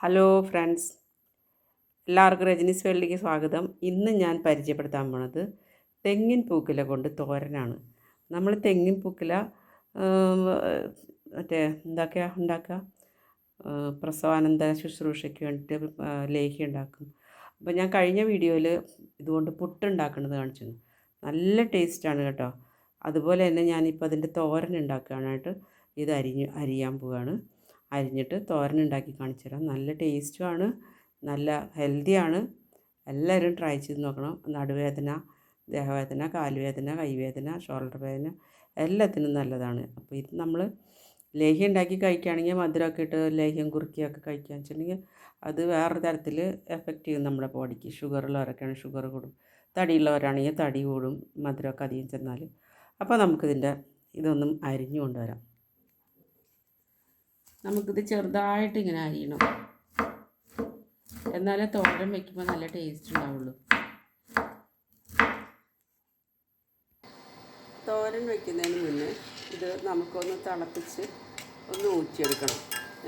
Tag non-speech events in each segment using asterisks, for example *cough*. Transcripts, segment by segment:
Hello friends എല്ലാവർക്കും രജനീസ് വേൾഡിലേക്ക് സ്വാഗതം. ഇന്ന് ഞാൻ പരിചയപ്പെടുത്താൻ പോണത് തെങ്ങിൻ പൂക്കില കൊണ്ട് തോരനാണ്. നമ്മൾ തെങ്ങിൻ പൂക്കില മറ്റേ എന്താക്കുക ഉണ്ടാക്കുക ആ, പ്രസവാനന്ത ശുശ്രൂഷയ്ക്ക് വേണ്ടിയിട്ട് ലേഹി ഉണ്ടാക്കും. അപ്പോൾ ഞാൻ കഴിഞ്ഞ വീഡിയോയിൽ ഇതുകൊണ്ട് പുട്ടുണ്ടാക്കുന്നത് കാണിച്ചിരുന്നു. നല്ല ടേസ്റ്റാണ് കേട്ടോ. അതുപോലെ തന്നെ ഞാനിപ്പോൾ അതിന്റെ തോരൻ ഉണ്ടാക്കാനായിട്ട് ഇത് അരിഞ്ഞ് അരിയാൻ പോവുകയാണ് അരിഞ്ഞിട്ട് തോരൻ ഉണ്ടാക്കി കാണിച്ചു തരാം. നല്ല ടേസ്റ്റുമാണ് നല്ല ഹെൽത്തിയാണ് എല്ലാവരും ട്രൈ ചെയ്ത് നോക്കണം. നടുവേദന ദേഹവേദന കാലുവേദന കൈവേദന ഷോൾഡർ വേദന എല്ലാത്തിനും നല്ലതാണ്. അപ്പോൾ ഇത് നമ്മൾ ലേഹ്യം ഉണ്ടാക്കി കഴിക്കുകയാണെങ്കിൽ മധുരമൊക്കെ ഇട്ട് ലേഹ്യം കുറുക്കിയൊക്കെ കഴിക്കുകയെന്ന് വെച്ചിട്ടുണ്ടെങ്കിൽ അത് വേറെ തരത്തിൽ എഫക്റ്റ് ചെയ്യും നമ്മുടെ ബോഡിക്ക് ഷുഗറുള്ളവരൊക്കെയാണ് ഷുഗർ കൂടും. തടിയുള്ളവരാണെങ്കിൽ തടി കൂടും മധുരമൊക്കെ അധികം ചെന്നാൽ. അപ്പോൾ നമുക്കിതിന്റെ ഇതൊന്നും അരിഞ്ഞു കൊണ്ടുവരാം നമുക്കിത് ചെറുതായിട്ട് ഇങ്ങനെ അരിയണം. എന്നാലേ തോരൻ വെക്കുമ്പോൾ നല്ല ടേസ്റ്റ് ഉണ്ടാവുള്ളൂ. തോരൻ വെക്കുന്നതിന് മുന്നേ ഇത് നമുക്കൊന്ന് തിളപ്പിച്ച് ഒന്ന് ഊറ്റിയെടുക്കണം.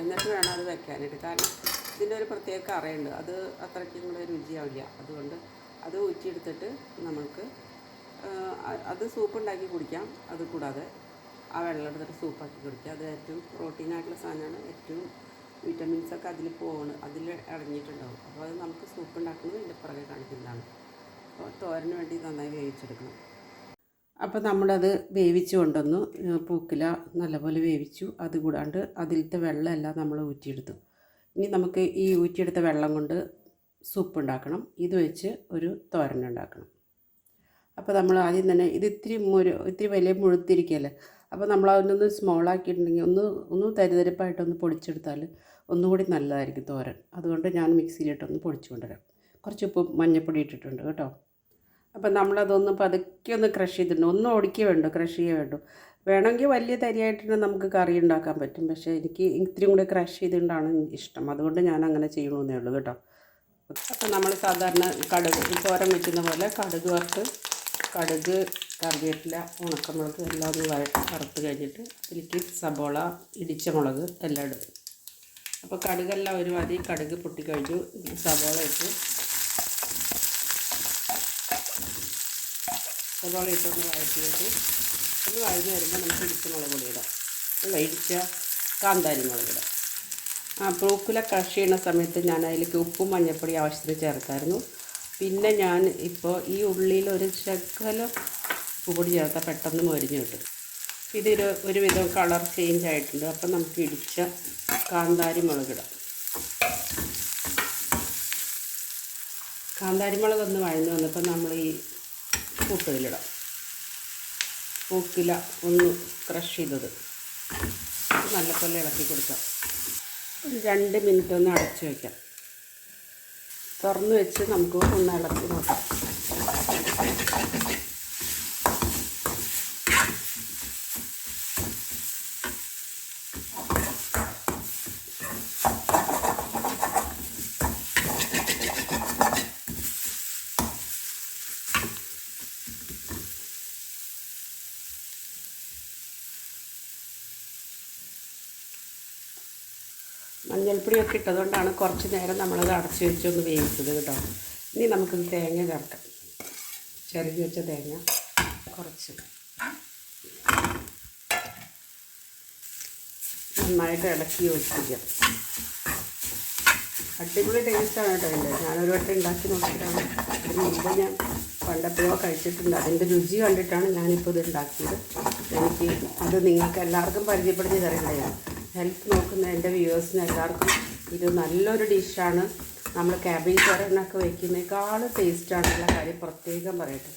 എന്നിട്ട് വേണം അത് വെക്കാനായിട്ട്. കാരണം ഇതിന്റെ ഒരു പ്രത്യേക കറയുണ്ട്. അത് അത്രയ്ക്കും കൂടെ രുചിയാവില്ല. അതുകൊണ്ട് അത് ഊറ്റിയെടുത്തിട്ട് നമുക്ക് അത് സൂപ്പ് ഉണ്ടാക്കി കുടിക്കാം. അത് കൂടാതെ ആ വെള്ളം എടുത്തിട്ട് സൂപ്പാക്കി കുടിക്കുക. അത് ഏറ്റവും പ്രോട്ടീനായിട്ടുള്ള സാധനമാണ്. ഏറ്റവും വിറ്റമിൻസ് ഒക്കെ അതിൽ പോകണം അതിൽ അടങ്ങിയിട്ടുണ്ടാവും. അപ്പോൾ അത് നമുക്ക് സൂപ്പ് ഉണ്ടാക്കുന്നത് ഇതിന്റെ പുറകെ കാണിക്കുന്നതാണ്. അപ്പോൾ തോരന് വേണ്ടി നന്നായി വേവിച്ചെടുക്കണം. അപ്പോൾ നമ്മളത് വേവിച്ച് കൊണ്ടുവന്നു. പൂക്കില നല്ലപോലെ വേവിച്ചു. അത് കൂടാണ്ട് അതിലത്തെ വെള്ളമെല്ലാം നമ്മൾ ഊറ്റിയെടുത്തു. ഇനി നമുക്ക് ഈ ഊറ്റിയെടുത്ത വെള്ളം കൊണ്ട് സൂപ്പ് ഉണ്ടാക്കണം. ഇത് വെച്ച് ഒരു തോരൻ ഉണ്ടാക്കണം. അപ്പോൾ നമ്മൾ ആദ്യം തന്നെ ഇത് ഇത്തിരി മുരു ഇത്തിരി വലിയ മുഴുത്തിരിക്കുകയല്ലേ? അപ്പോൾ നമ്മൾ അതിനൊന്ന് സ്മോൾ ആക്കിയിട്ടുണ്ടെങ്കിൽ ഒന്ന് ഒന്ന് തരിതരിപ്പായിട്ടൊന്ന് പൊടിച്ചെടുത്താൽ ഒന്നുകൂടി നല്ലതായിരിക്കും തോരൻ. അതുകൊണ്ട് ഞാൻ മിക്സിയിലിട്ടൊന്ന് പൊടിച്ചു കൊണ്ടുവരാം കുറച്ച് ഉപ്പ് മഞ്ഞൾപ്പൊടി ഇട്ടിട്ടുണ്ട് കേട്ടോ. അപ്പം നമ്മളതൊന്ന് പതുക്കെ ഒന്ന് ക്രഷ് ചെയ്തിട്ടുണ്ട്. ഒന്ന് ഒടിക്കുക വേണ്ടു ക്രഷ് ചെയ്യുക വേണ്ടു. വേണമെങ്കിൽ വലിയ തരിയായിട്ട് നമുക്ക് കറി ഉണ്ടാക്കാൻ പറ്റും. പക്ഷേ എനിക്ക് ഇത്തിരി കൂടി ക്രഷ് ചെയ്തുകൊണ്ടാണ് ഇഷ്ടം. അതുകൊണ്ട് ഞാൻ അങ്ങനെ ചെയ്യണമെന്നേ ഉള്ളൂ കേട്ടോ. അപ്പം നമ്മൾ സാധാരണ കടുക് തോരം വെക്കുന്ന പോലെ കടുക് വറുത്ത് കടുക് കറിവേപ്പില ഉണക്കമുളക് എല്ലാം ഒന്ന് വറുത്ത് കഴിഞ്ഞിട്ട് അതിലേക്ക് സബോള ഇടിച്ച മുളക് എല്ലാം ഇടും. അപ്പോൾ കടുകെല്ലാം ഒരു മതി കടുക് പൊട്ടിക്കഴിഞ്ഞു സബോള ഇട്ട് സബോള ഇട്ടൊന്ന് വഴറ്റിയിട്ട് ഒന്ന് വഴഞ്ഞ് വരുമ്പോൾ നമുക്ക് ഇടിച്ച മുളക് പൊടി ഇടാം. ഇടിച്ച കാന്താരി മുളക് ഇടാം. ആ ബ്രോക്കുല കഷ് ചെയ്യുന്ന സമയത്ത് ഞാൻ അതിലേക്ക് ഉപ്പും മഞ്ഞൾപ്പൊടി ആവശ്യത്തിന് ചേർത്തായിരുന്നു. പിന്നെ ഞാൻ ഇപ്പോൾ ഈ ഉള്ളിയിൽ ഒരു ശകലം ഉപ്പുപൊടി ചേർത്താൽ പെട്ടെന്ന് മൊരിഞ്ഞ് കിട്ടും. ഇതൊരു ഒരുവിധം കളർ ചേഞ്ച് ആയിട്ടുണ്ട്. അപ്പം നമുക്ക് ഇടിച്ച കാന്താരി മുളകിടാം കാന്താരി മുളക് ഒന്ന് വഴഞ്ഞ് വന്നപ്പോൾ നമ്മൾ ഈ പൂക്കിലിടാം പൂക്കില ഒന്ന് ക്രഷ് ചെയ്തത്. നല്ലപോലെ ഇളക്കി കൊടുക്കാം. ഒരു രണ്ട് മിനിറ്റ് ഒന്ന് അടച്ചു വയ്ക്കാം തുറന്ന് വെച്ച് നമുക്ക് ഒന്ന് ഇളക്കി നോക്കാം. മഞ്ഞൾപ്പൊടിയൊക്കെ ഇട്ടതുകൊണ്ടാണ് കുറച്ച് നേരം നമ്മളത് അടച്ച് വെച്ചൊന്ന് വേവിച്ചത് കേട്ടോ. ഇനി നമുക്ക് തേങ്ങ ചേർക്കാം. ചെറുതി വെച്ച തേങ്ങ കുറച്ച്. നന്നായിട്ട് ഇളക്കി യോജിപ്പിക്കാം. അടിപൊളി ടേസ്റ്റാണ് കേട്ടോ എന്റെ ഞാനൊരു വട്ടം ഉണ്ടാക്കി നോക്കിയിട്ടാണ് ഇതിന് മുമ്പ് ഞാൻ പണ്ടപ്പോഴോ കഴിച്ചിട്ടുണ്ട്. അതിന്റെ രുചി കണ്ടിട്ടാണ് ഞാനിപ്പോൾ ഇത് ഉണ്ടാക്കിയത്. എനിക്ക് അത് നിങ്ങൾക്ക് എല്ലാവർക്കും പരിചയപ്പെടുത്തി തരേണ്ടതാണ്. ഹെൽത്ത് നോക്കുന്ന എന്റെ വ്യൂവേഴ്സിന് എല്ലാവർക്കും ഇത് നല്ലൊരു ഡിഷാണ്. നമ്മൾ ക്യാബേജ് തോരനൊക്കെ വയ്ക്കുന്നേക്കാളും ടേസ്റ്റാണെന്നുള്ള കാര്യം പ്രത്യേകം പറയട്ടെ.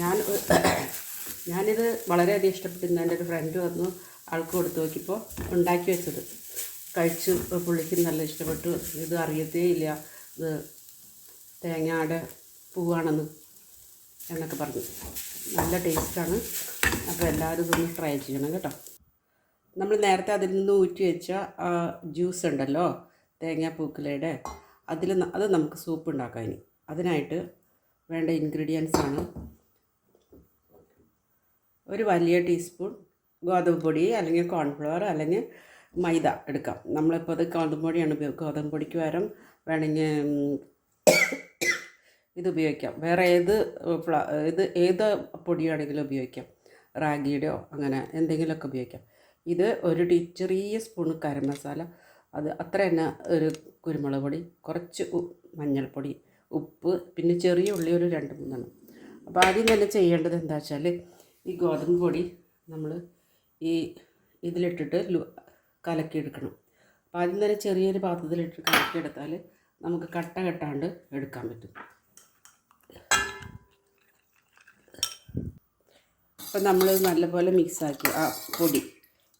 ഞാൻ ഞാനിത് വളരെയധികം ഇഷ്ടപ്പെട്ടിരുന്നു. എന്റെ ഒരു ഫ്രണ്ട് വന്നു ആൾക്ക് കൊടുത്തു നോക്കിയപ്പോൾ ഉണ്ടാക്കി വെച്ചത്. കഴിച്ച് പുള്ളിക്ക് നല്ല ഇഷ്ടപ്പെട്ടു. ഇത് അറിയത്തേ ഇല്ല. ഇത് തേങ്ങയുടെ പൂവാണെന്ന് എന്നൊക്കെ പറഞ്ഞു. നല്ല ടേസ്റ്റാണ്. അപ്പോൾ എല്ലാവരും ഇതൊന്ന് ട്രൈ ചെയ്യണം കേട്ടോ. നമ്മൾ നേരത്തെ അതിൽ നിന്ന് ഊറ്റി വെച്ച ആ ജ്യൂസ് ഉണ്ടല്ലോ തേങ്ങാപ്പൂക്കലയുടെ അതിൽ അത് നമുക്ക് സൂപ്പ് ഉണ്ടാക്കാം ഇനി. അതിനായിട്ട് വേണ്ട ഇൻഗ്രീഡിയൻസ് ആണ് ഒരു വലിയ ടീസ്പൂൺ ഗോതമ്പ് പൊടി അല്ലെങ്കിൽ കോൺഫ്ലവർ അല്ലെങ്കിൽ മൈദ എടുക്കാം. നമ്മളിപ്പോൾ അത് ഗോതമ്പ് പൊടിയാണ് ഉപയോഗിക്കുക ഗോതമ്പ് പൊടിക്ക് പകരം വേണമെങ്കിൽ ഇത് ഉപയോഗിക്കാം. വേറെ ഏത് ഇത് ഏത് പൊടിയാണെങ്കിലും ഉപയോഗിക്കാം. റാഗിയുടെയോ അങ്ങനെ എന്തെങ്കിലുമൊക്കെ ഉപയോഗിക്കാം. ഇത് ഒരു ടീ ചെറിയ സ്പൂൺ കരം മസാല അത് അത്ര തന്നെ ഒരു കുരുമുളക് പൊടി കുറച്ച് മഞ്ഞൾപ്പൊടി ഉപ്പ് പിന്നെ ചെറിയ ഉള്ളി ഒരു രണ്ട് മൂന്നെണ്ണം. അപ്പോൾ ആദ്യം തന്നെ ചെയ്യേണ്ടത് എന്താ വെച്ചാൽ ഈ ഗോതമ്പ് പൊടി നമ്മൾ ഈ ഇതിലിട്ടിട്ട് കലക്കിയെടുക്കണം. അപ്പോൾ ആദ്യം തന്നെ ചെറിയൊരു പാത്രത്തിലിട്ട് കലക്കിയെടുത്താൽ നമുക്ക് കട്ട കെട്ടാണ്ട് എടുക്കാൻ പറ്റും. അപ്പം നമ്മൾ നല്ലപോലെ മിക്സാക്കി ആ പൊടി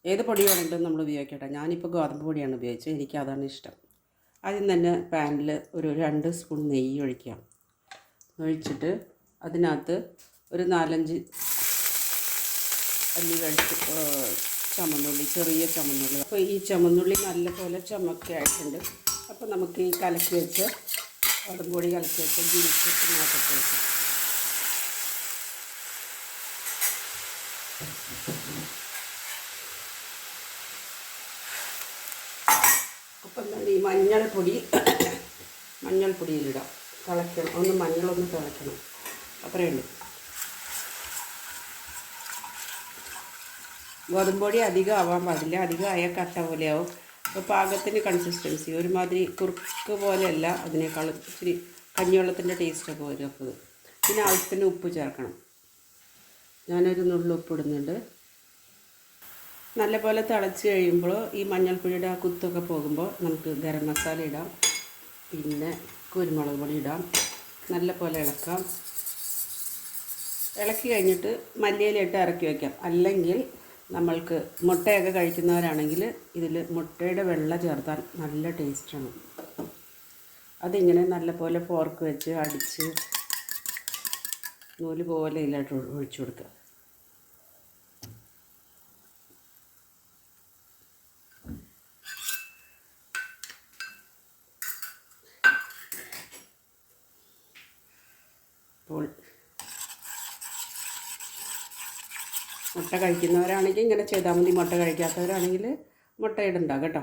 ഏത് പൊടി വേണമെങ്കിലും നമ്മൾ ഉപയോഗിക്കട്ടെ. ഞാനിപ്പോൾ ഗോതമ്പ് പൊടിയാണ് ഉപയോഗിച്ചത്. എനിക്ക് അതാണ് ഇഷ്ടം. ആദ്യം തന്നെ പാനിൽ ഒരു രണ്ട് സ്പൂൺ നെയ്യ് ഒഴിക്കാം. ഒഴിച്ചിട്ട് അതിനകത്ത് ഒരു നാലഞ്ച് അല്ലി വെളുത്ത് ചമന്നുള്ളി ചെറിയ ചമന്നുള്ളി. അപ്പോൾ ഈ ചമന്നുള്ളി നല്ലപോലെ ചുമക്കായിട്ടുണ്ട് അപ്പോൾ നമുക്ക് ഈ കലക്കി വെച്ച് അതും കൂടി കലക്കി വെച്ച് ജ്യൂസ് ഇതിനകത്തൊക്കെ വെക്കാം അപ്പം എന്താണ് ഈ മഞ്ഞൾപ്പൊടി *coughs* മഞ്ഞൾപ്പൊടിയിലിടാം. തിളയ്ക്കണം. ഒന്ന് മഞ്ഞളൊന്ന് തിളയ്ക്കണം. അത്രയേ ഉള്ളൂ. ഗോതമ്പൊടി അധികം ആവാൻ പാടില്ല. അധികം ആയാൽ കട്ട പോലെയാവും. അപ്പോൾ പാകത്തിന് കൺസിസ്റ്റൻസി ഒരുമാതിരി കുറുക്ക് പോലെയല്ല അതിനേക്കാൾ ഇച്ചിരി കഞ്ഞിവെള്ളത്തിന്റെ ടേസ്റ്റൊക്കെ വരും അപ്പോൾ. പിന്നെ ആവശ്യത്തിന് ഉപ്പ് ചേർക്കണം. ഞാനൊരു നുള്ളുപ്പ് ഇടുന്നുണ്ട്. നല്ലപോലെ തിളച്ച് കഴിയുമ്പോൾ ഈ മഞ്ഞൾപ്പൊടിയുടെ ആ കുത്തൊക്കെ പോകുമ്പോൾ നമുക്ക് ഗരം മസാല ഇടാം. പിന്നെ കുരുമുളക് പൊടി ഇടാം. നല്ലപോലെ ഇളക്കാം. ഇളക്കി കഴിഞ്ഞിട്ട് മല്ലിയിലിട്ട് ഇറക്കി വയ്ക്കാം അല്ലെങ്കിൽ നമ്മൾക്ക് മുട്ടയൊക്കെ കഴിക്കുന്നവരാണെങ്കിൽ ഇതിൽ മുട്ടയുടെ വെള്ള ചേർത്താൽ നല്ല ടേസ്റ്റാണ്. അതിങ്ങനെ നല്ലപോലെ ഫോർക്ക് വെച്ച് അടിച്ച് നൂൽ പോലെ ഇതിലായിട്ട് ഒഴിച്ചു കൊടുക്കുക. അപ്പോൾ മുട്ട കഴിക്കുന്നവരാണെങ്കിൽ ഇങ്ങനെ ചെയ്താൽ മതി. മുട്ട കഴിക്കാത്തവരാണെങ്കിൽ മുട്ട ഇടണ്ട കേട്ടോ.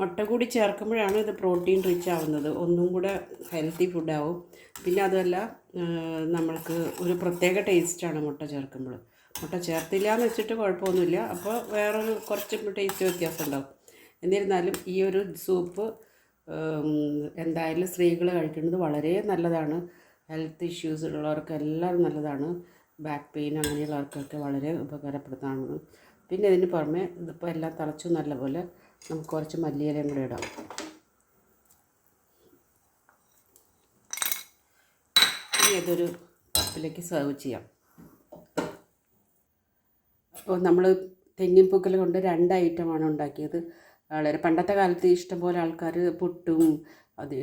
മുട്ട കൂടി ചേർക്കുമ്പോഴാണ് ഇത് പ്രോട്ടീൻ റിച്ച് ആവുന്നത്. ഒന്നും കൂടെ ഹെൽത്തി ഫുഡാവും പിന്നെ അതുമല്ല നമ്മൾക്ക് ഒരു പ്രത്യേക ടേസ്റ്റാണ് മുട്ട ചേർക്കുമ്പോൾ. മുട്ട ചേർത്തില്ല എന്ന് വെച്ചിട്ട് കുഴപ്പമൊന്നുമില്ല. അപ്പോൾ വേറൊരു കുറച്ച് ടേസ്റ്റ് വ്യത്യാസം ഉണ്ടാവും. എന്നിരുന്നാലും ഈ ഒരു സൂപ്പ് എന്തായാലും സ്ത്രീകൾ കഴിക്കുന്നത് വളരെ നല്ലതാണ്. ഹെൽത്ത് ഇഷ്യൂസ് ഉള്ളവർക്കെല്ലാം നല്ലതാണ്. ബാക്ക് പെയിൻ അങ്ങനെയുള്ളവർക്കൊക്കെ വളരെ ഉപകാരപ്രദമാണ്. പിന്നെ ഇതിന് പുറമെ ഇതിപ്പോൾ എല്ലാം തിളച്ചു നല്ലപോലെ നമുക്ക് കുറച്ച് മല്ലിയിലയും കൂടെ ഇടാം. ഇനി ഇതൊരു കപ്പിലേക്ക് സെർവ് ചെയ്യാം. അപ്പോൾ നമ്മൾ തെങ്ങിൻ പൂക്കൽ കൊണ്ട് രണ്ട് ഐറ്റമാണ് ഉണ്ടാക്കിയത്. വളരെ പണ്ടത്തെ കാലത്ത് ഇഷ്ടംപോലെ ആൾക്കാർ പുട്ടും അത്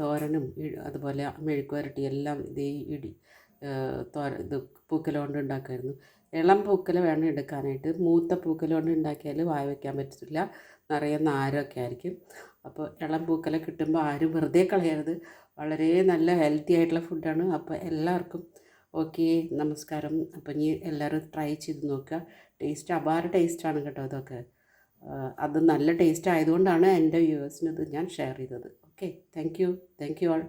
തോരനും അതുപോലെ മെഴുക്കുവരട്ടി എല്ലാം ഇത് ഇടി തോര ഇത് പൂക്കല കൊണ്ട് ഉണ്ടാക്കുമായിരുന്നു ഇളം പൂക്കല വേണം എടുക്കാനായിട്ട്. മൂത്ത പൂക്കല കൊണ്ട് ഉണ്ടാക്കിയാൽ വായ വയ്ക്കാൻ പറ്റില്ല നിറയെ നാരമൊക്കെ ആയിരിക്കും. അപ്പോൾ ഇളം പൂക്കല കിട്ടുമ്പോൾ ആരും വെറുതെ കളയരുത്. വളരെ നല്ല ഹെൽത്തി ആയിട്ടുള്ള ഫുഡാണ്. അപ്പോൾ എല്ലാവർക്കും ഓക്കെ നമസ്കാരം. അപ്പം ഇനി എല്ലാവരും ട്രൈ ചെയ്ത് നോക്കുക. ടേസ്റ്റ് അപാര ടേസ്റ്റാണ് കേട്ടോ ഇതൊക്കെ ആ, അത് നല്ല ടേസ്റ്റ് ആയതുകൊണ്ടാണ് എന്റെ വ്യൂവേഴ്സിന് ഇത് ഞാൻ ഷെയർ ചെയ്തത്. Okay thank you thank you all